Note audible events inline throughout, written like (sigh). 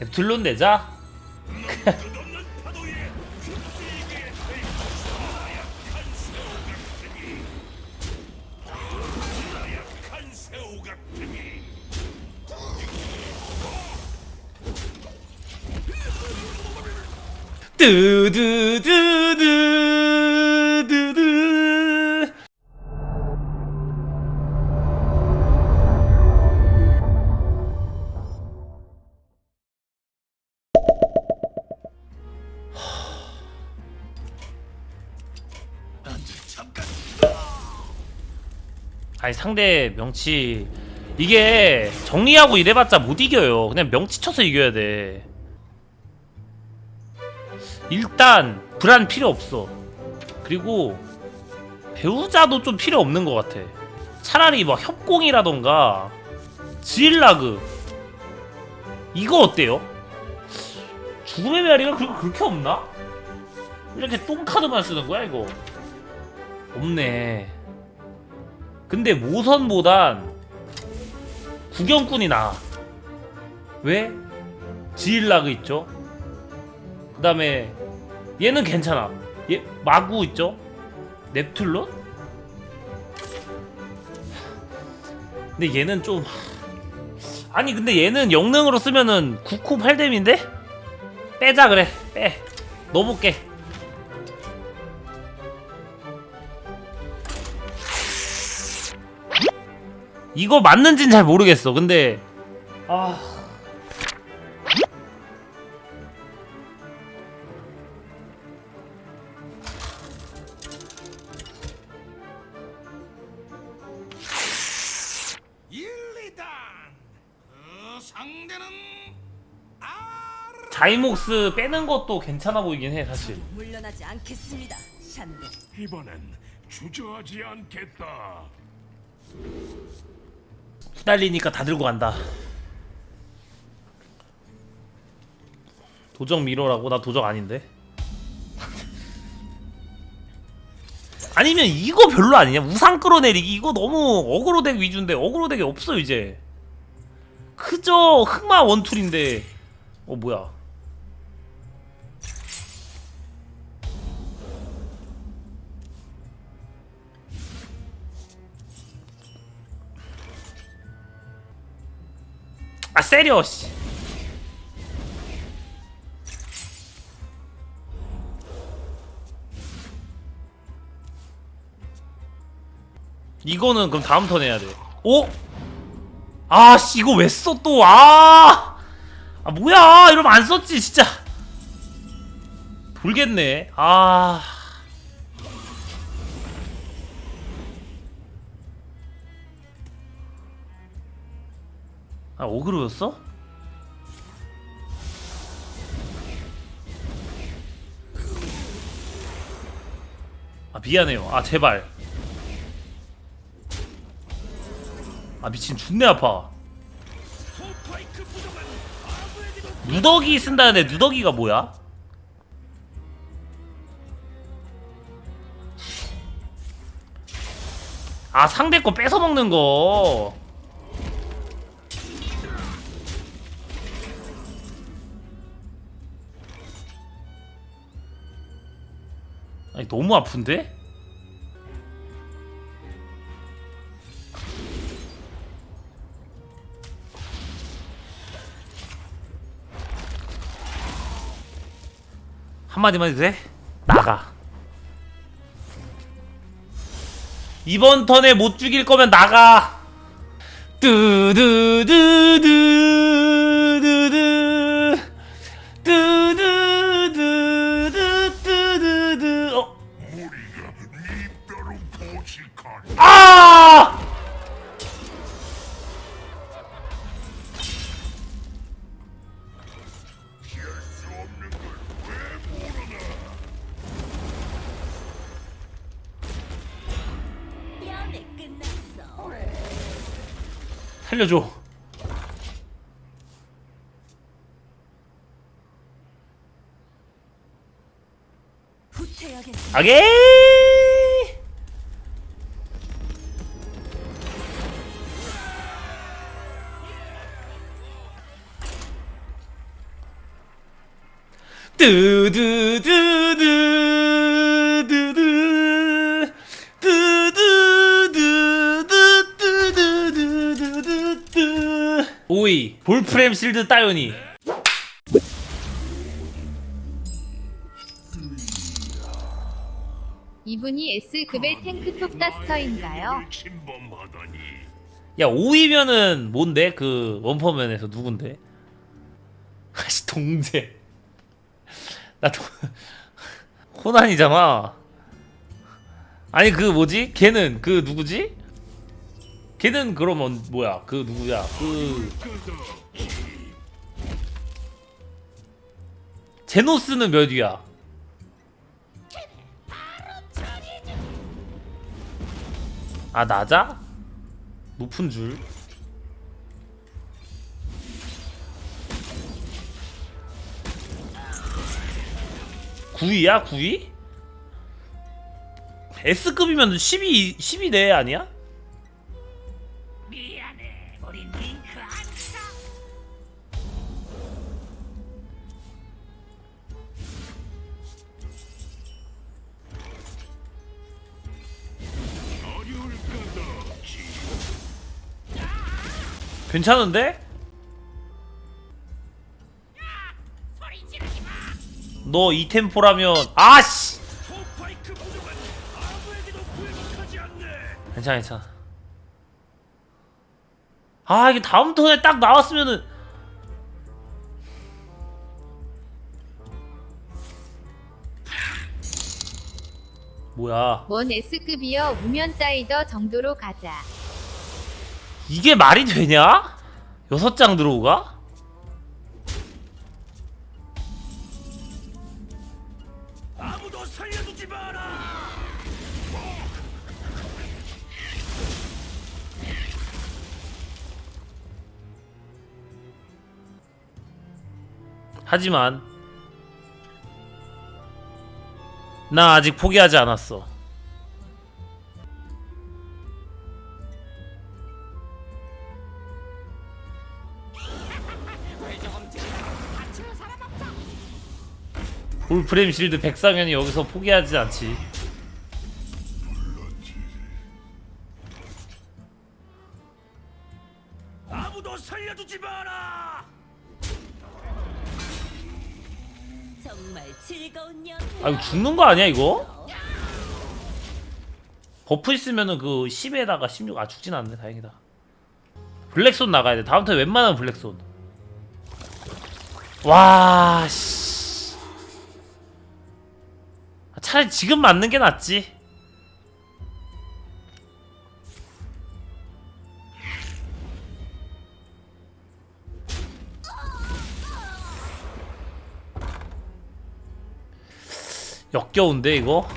nep튠론 내자. 뜨드드드 아니 상대 명치. 이게 정리하고 이래봤자 못 이겨요. 그냥 명치 쳐서 이겨야 돼. 일단 불안 필요 없어. 그리고 배우자도 좀 필요 없는 것 같아. 차라리 막 협공이라던가 지일라그. 이거 어때요? 죽음의 메아리가 그, 그렇게 없나? 이렇게 똥카드만 쓰는 거야 이거? 없네 근데 모선보단 구경꾼이 나아. 왜? 지일라그 있죠? 그 다음에 얘는 괜찮아. 얘 마구 있죠? 넵툴론? 근데 얘는 좀 아니 근데 얘는 영능으로 쓰면은 9코 8뎀인데? 빼자 그래. 빼. 넣어볼게 이거 맞는진 잘 모르겠어 근데 아 자이목스 빼는 것도 괜찮아 보이긴 해 사실 물러나지 않겠습니다. 샨데. 이번엔 주저하지 않겠다 후달리니까 다 들고 간다. 도적 미로라고? 나 도적 아닌데. (laughs) 아니면 이거 별로 아니냐? 우상 끌어내리기. 이거 너무 어그로 덱 위주인데 어그로 덱이 없어 이제. 그저 흑마 원툴인데. 어 뭐야 세려 씨 이거는 그럼 다음 턴 해야 돼. 오? 아씨 이거 왜 써 또? 아! 아 뭐야? 이러면 안 썼지 진짜. 돌겠네. 아. 아 오그로였어? 아 미안해요. 아 제발. 아 미친 존내 아파. 누더기 쓴다는데 누더기가 뭐야? 아 상대 거 뺏어 먹는 거. 아니 너무 아픈데? 한마디만 해도 돼? 나가. 이번 턴에 못 죽일 거면 나가. 뚜두두두두두. 살려줘. 아게. 뚜두 오이 볼프렘 실드 따요니 이분이 S급의 탱크 톱 다스터인가요? 침범하다니 야 5위면은 뭔데 그 원퍼맨에서 누군데? (laughs) 아씨 동재 (laughs) 나 동... (laughs) 호난이잖아 아니 그 뭐지? 걔는 그 누구지? 걔는 그러면 뭐야 그 누구야 그 제노스는 몇 위야? 아 낮아? 높은 줄. 9위야? 9위? S급이면 12, 12대 아니야? 괜찮은데? 너 이 템포라면 아씨 괜찮아 괜찮아 아 이게 다음 턴에 딱 나왔으면은 뭐야 뭔 S급이여 우면 사이더 정도로 가자. 이게 말이 되냐? 여섯 장 들어오가? 아무도 살려두지 마라 하지만 나 아직 포기하지 않았어. 볼프렘 실드 백상현이 여기서 포기하지 않지. 아무도 살려두지 마라 정말 즐거운 연. 아 이거 죽는 거 아니야 이거? 버프 있으면은 그 10에다가 16 아 죽진 않네 다행이다. 블랙손 나가야 돼. 다음 턴에 웬만하면 블랙손. 와 씨. 아, 차라리 지금 맞는 게 낫지. 역겨운데 이거?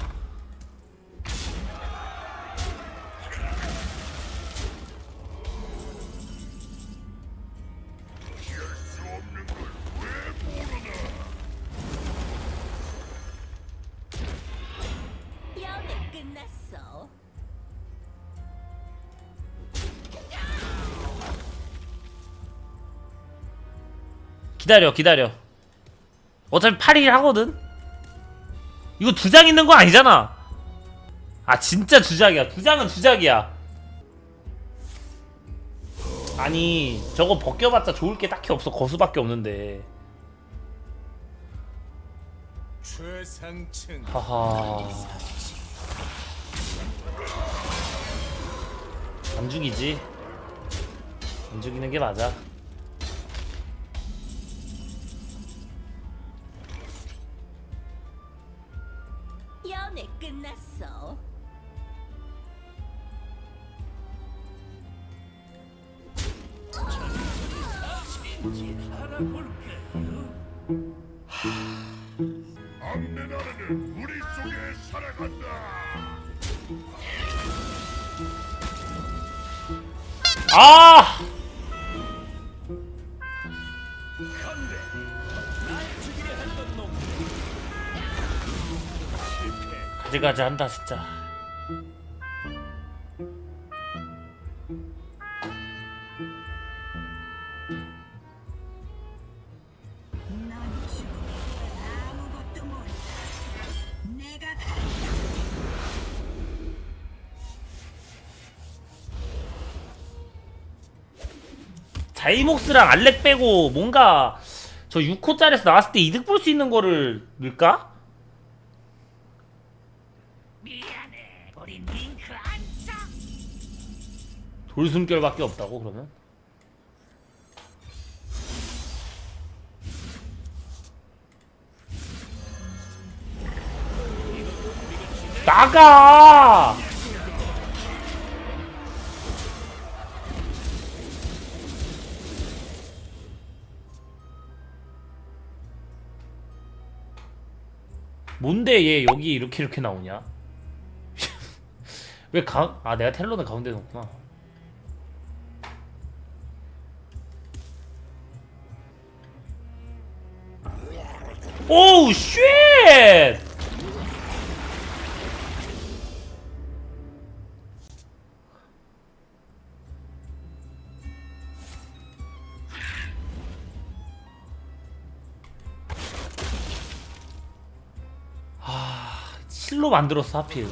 기다려 기다려. 어차피 8일 하거든? 이거 두 장 있는 거 아니잖아. 아 진짜 주작이야. 두 장은 주작이야. 아니 저거 벗겨봤자 좋을 게 딱히 없어. 거수밖에 없는데. 하하. 안 죽이지? 안 죽이는 게 맞아 연애 끝났어. 아! 가지가지 한다 진짜 자이몫스랑 알렉 빼고 뭔가 저 6코짜리에서 나왔을 때 이득 볼 수 있는 거를 넣을까? 돌숨결밖에 없다고 그러면? 나가! 뭔데 얘 여기 이렇게 이렇게 나오냐? (laughs) 왜 가? 아 내가 텔러는 가운데 놓구나. 오우 쉣! 아, 실로 만들었어 하필.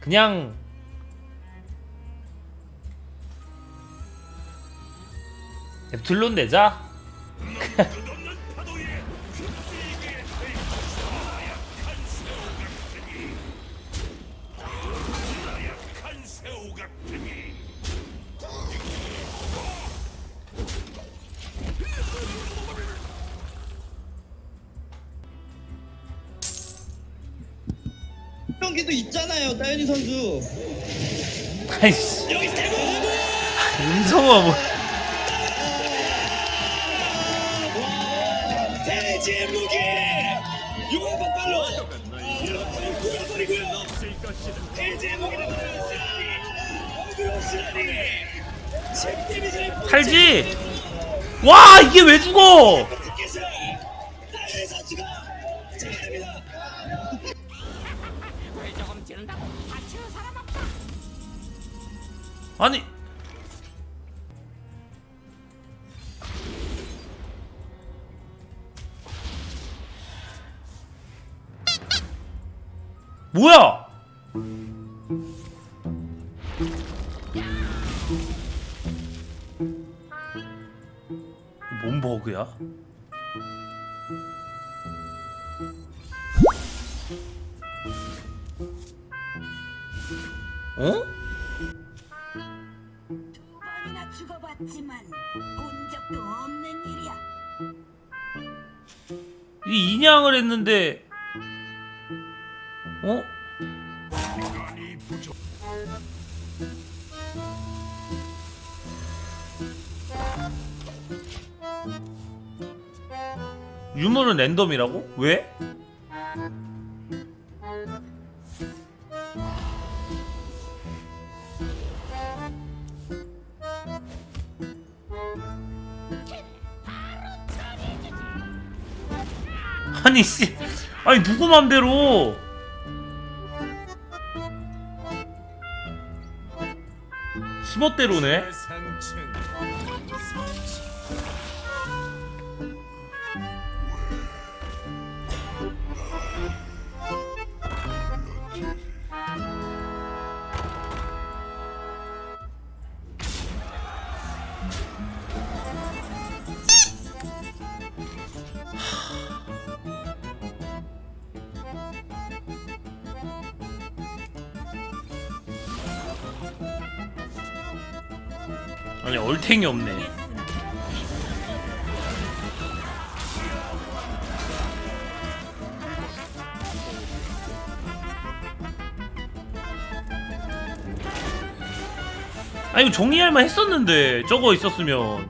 그냥 nep튠론 내자. 경기도 있잖아요, 따윤이 선수. 아이씨. 여기 대구 음성어 뭐. 대지의 무기 유한박 발로 구겨버리고요. 대지의 무기를 어그로시라니 챔피미즈의 살지. 와 이게 왜 죽어? 아니. 뭐야? 뭔 버그야? 어? 인양을 했는데 어? 유물은 랜덤이라고? 왜? 아니 씨. 아니 누구 맘대로? 지멋대로네 아니 얼탱이 없네. 아 이거 정리할 만 했었는데 저거 있었으면